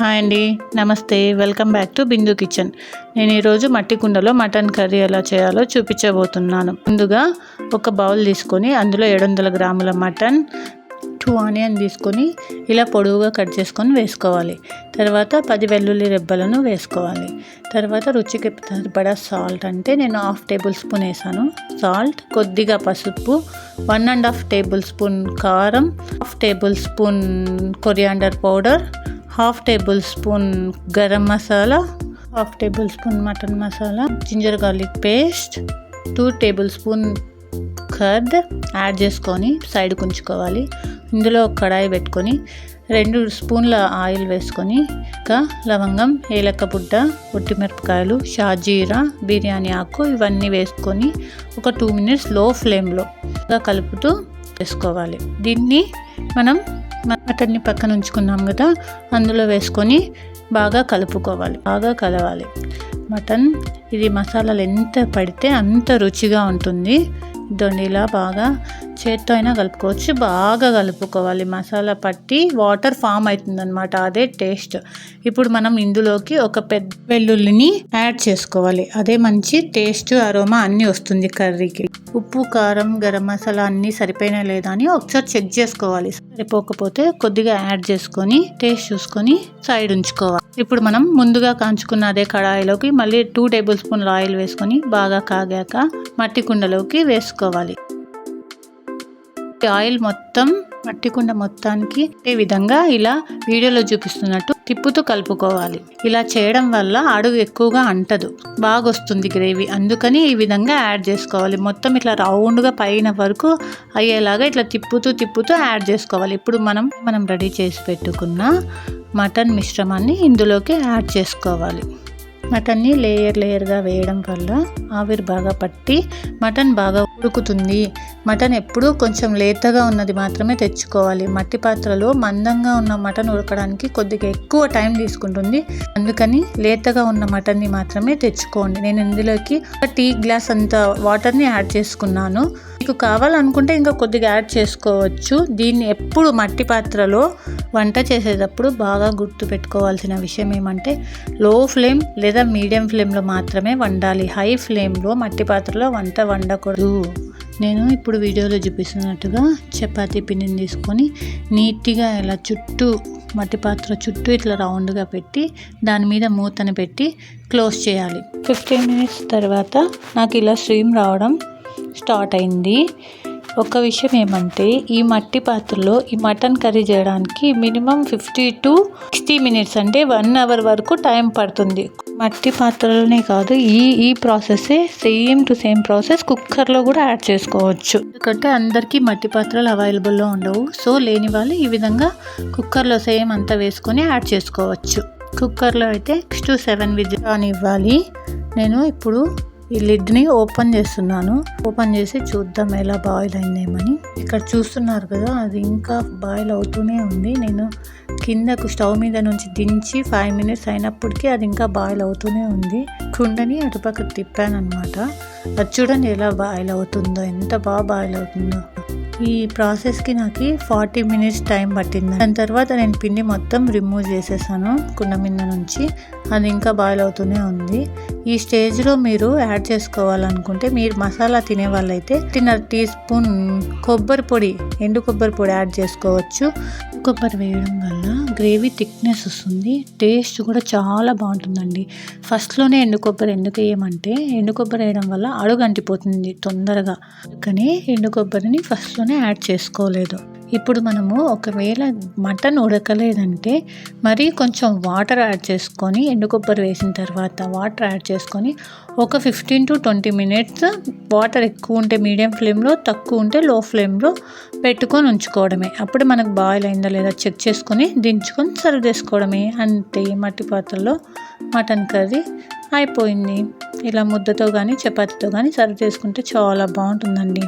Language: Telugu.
హాయ్ అండి. నమస్తే. Welcome back to Bindu Kitchen. నేను ఈరోజు మట్టి కుండలో మటన్ కర్రీ ఎలా చేయాలో చూపించబోతున్నాను. ముందుగా ఒక బౌల్ తీసుకొని అందులో ఏడు వందల గ్రాముల మటన్ టూ ఆనియన్ తీసుకొని ఇలా పొడవుగా కట్ చేసుకొని వేసుకోవాలి. తర్వాత పది వెల్లుల్లి రెబ్బలను వేసుకోవాలి. తర్వాత రుచికి సరిపడా సాల్ట్ అంటే నేను హాఫ్ టేబుల్ స్పూన్ వేసాను. సాల్ట్ కొద్దిగా పసుపు one and half tablespoon కారం half tablespoon coriander powder half tablespoon garam masala half tablespoon mutton masala ginger garlic paste two tablespoon curd add చేసుకొని సైడ్ ఉంచుకోవాలి. ఇందులో కడాయి పెట్టుకొని రెండు స్పూన్ల ఆయిల్ వేసుకొని ఇంకా లవంగం ఏలక్క బుడ్డ మిరపకాయలు షాజీరా బిర్యానీ ఆకు ఇవన్నీ వేసుకొని ఒక టూ మినిట్స్లో ఫ్లేమ్లో కలుపుతూ వేసుకోవాలి. దీన్ని మనం మటన్ని పక్కన ఉంచుకున్నాం కదా అందులో వేసుకొని బాగా కలుపుకోవాలి బాగా కలవాలి. మటన్ ఇది మసాలాలు ఎంత పడితే అంత రుచిగా ఉంటుంది. ఇదండి ఇలా బాగా చేత్తో అయినా కలుపుకోవచ్చు. బాగా కలుపుకోవాలి. మసాలా పట్టి వాటర్ ఫామ్ అవుతుందనమాట అదే టేస్ట్. ఇప్పుడు మనం ఇందులోకి ఒక పెద్ద వెల్లుల్లిని యాడ్ చేసుకోవాలి. అదే మంచి టేస్ట్ అరోమా అన్నీ వస్తుంది కర్రీకి. ఉప్పు కారం గరం మసాలా అన్నీ సరిపోయినా లేదా అని ఒకసారి చెక్ చేసుకోవాలి. సరిపోకపోతే కొద్దిగా యాడ్ చేసుకొని టేస్ట్ చూసుకొని సైడ్ ఉంచుకోవాలి. ఇప్పుడు మనం ముందుగా కాంచుకున్న అదే కడాయిలోకి మళ్ళీ టూ టేబుల్ స్పూన్ల ఆయిల్ వేసుకొని బాగా కాగాక మట్టి కుండలోకి వేసుకోవాలి. ఆయిల్ మొత్తం మట్టికుండ మొత్తానికి ఈ విధంగా ఇలా వీడియోలో చూపిస్తున్నట్టు తిప్పుతూ కలుపుకోవాలి. ఇలా చేయడం వల్ల అడుగు ఎక్కువగా అంటదు. బాగా వస్తుంది గ్రేవీ. అందుకని ఈ విధంగా యాడ్ చేసుకోవాలి. మొత్తం ఇట్లా రౌండ్గా పైన వరకు అయ్యేలాగా ఇట్లా తిప్పుతూ తిప్పుతూ యాడ్ చేసుకోవాలి. ఇప్పుడు మనం మనం రెడీ చేసి పెట్టుకున్న మటన్ మిశ్రమాన్ని ఇందులోకి యాడ్ చేసుకోవాలి. మటన్ని లేయర్ లేయర్గా వేయడం వల్ల ఆవిరి బాగా పట్టి మటన్ బాగా ఉడుకుతుంది. మటన్ ఎప్పుడూ కొంచెం లేతగా ఉన్నది మాత్రమే తెచ్చుకోవాలి. మట్టి పాత్రలో మందంగా ఉన్న మటన్ ఉడకడానికి కొద్దిగా ఎక్కువ టైం తీసుకుంటుంది. అందుకని లేతగా ఉన్న మటన్ని మాత్రమే తెచ్చుకోండి. నేను ఇందులోకి ఒక టీ గ్లాస్ అంత వాటర్ని యాడ్ చేసుకున్నాను. మీకు కావాలనుకుంటే ఇంకా కొద్దిగా యాడ్ చేసుకోవచ్చు. దీన్ని ఎప్పుడు మట్టి పాత్రలో వంట చేసేటప్పుడు బాగా గుర్తు పెట్టుకోవాల్సిన విషయం ఏమంటే లో ఫ్లేమ్ లేదా మీడియం ఫ్లేమ్లో మాత్రమే వండాలి. హై ఫ్లేమ్లో మట్టి పాత్రలో వంట వండకూడదు. నేను ఇప్పుడు వీడియోలో చూపిస్తున్నట్టుగా చపాతీ పిండిని తీసుకొని నీట్గా ఇలా చుట్టూ మట్టి పాత్ర చుట్టూ ఇట్లా రౌండ్గా పెట్టి దాని మీద మూతను పెట్టి క్లోజ్ చేయాలి. ఫిఫ్టీన్ మినిట్స్ తర్వాత నాకు ఇలా స్ట్రీమ్ రావడం స్టార్ట్ అయింది. ఒక విషయం ఏమంటే ఈ మట్టి పాత్రలో ఈ మటన్ కర్రీ చేయడానికి minimum fifty to sixty minutes అంటే వన్ అవర్ వరకు టైం పడుతుంది. మట్టి పాత్రలోనే కాదు ఈ ఈ process same to same process కుక్కర్లో కూడా యాడ్ చేసుకోవచ్చు. ఎందుకంటే అందరికీ మట్టి పాత్రలు అవైలబుల్లో ఉండవు. సో లేని వాళ్ళు ఈ విధంగా కుక్కర్లో సేమ్ అంతా వేసుకొని యాడ్ చేసుకోవచ్చు. కుక్కర్లో అయితే సిక్స్ టు సెవెన్ విజిల్ అని ఇవ్వాలి నేను ఇప్పుడు ఈ లిడ్ని ఓపెన్ చేస్తున్నాను. ఓపెన్ చేసి చూద్దాం ఎలా బాయిల్ అయిందేమని. ఇక్కడ చూస్తున్నారు కదా అది ఇంకా బాయిల్ అవుతూనే ఉంది. నేను కిందకు స్టవ్ మీద నుంచి దించి ఫైవ్ మినిట్స్ అయినప్పటికీ అది ఇంకా బాయిల్ అవుతూనే ఉంది. కుండని అటుపక్క తిప్పాను అనమాట అది చూడండి ఎలా బాయిల్ అవుతుందో ఎంత బాగా బాయిల్ అవుతుందో. ఈ ప్రాసెస్కి నాకు ఫార్టీ మినిట్స్ టైం పట్టింది. దాని తర్వాత నేను పిండి మొత్తం రిమూవ్ చేసేసాను కుండ మీద నుంచి. అది ఇంకా బాయిల్ అవుతూనే ఉంది. ఈ స్టేజ్లో మీరు యాడ్ చేసుకోవాలనుకుంటే మీరు మసాలా తినే వాళ్ళైతే తిన్న టీ స్పూన్ కొబ్బరి పొడి ఎండు కొబ్బరి పొడి యాడ్ చేసుకోవచ్చు. కొబ్బరి వేయడం వల్ల గ్రేవీ థిక్నెస్ వస్తుంది. టేస్ట్ కూడా చాలా బాగుంటుందండి. ఫస్ట్లోనే ఎండు కొబ్బరి ఎందుకు వేయమంటే ఎండు కొబ్బరి వేయడం వల్ల అడుగు అంటిపోతుంది తొందరగా. కానీ ఎండు కొబ్బరిని ఫస్ట్లోనే యాడ్ చేసుకోలేదు. ఇప్పుడు మనము ఒకవేళ మటన్ ఉడకలేదంటే మరి కొంచెం వాటర్ యాడ్ చేసుకొని ఎండు కొబ్బరి వేసిన తర్వాత వాటర్ యాడ్ చేసుకొని ఒక fifteen to twenty minutes water ఎక్కువ ఉంటే మీడియం ఫ్లేమ్లో తక్కువ ఉంటే లో ఫ్లేమ్లో పెట్టుకొని ఉంచుకోవడమే. అప్పుడు మనకు బాయిల్ అయిందా లేదా చెక్ చేసుకొని దించుకొని సర్వ్ చేసుకోవడమే. అంతే మట్టి పాత్రలో మటన్ కర్రీ అయిపోయింది. ఇలా ముద్దతో కానీ చపాతీతో కానీ సర్వ్ చేసుకుంటే చాలా బాగుంటుందండి.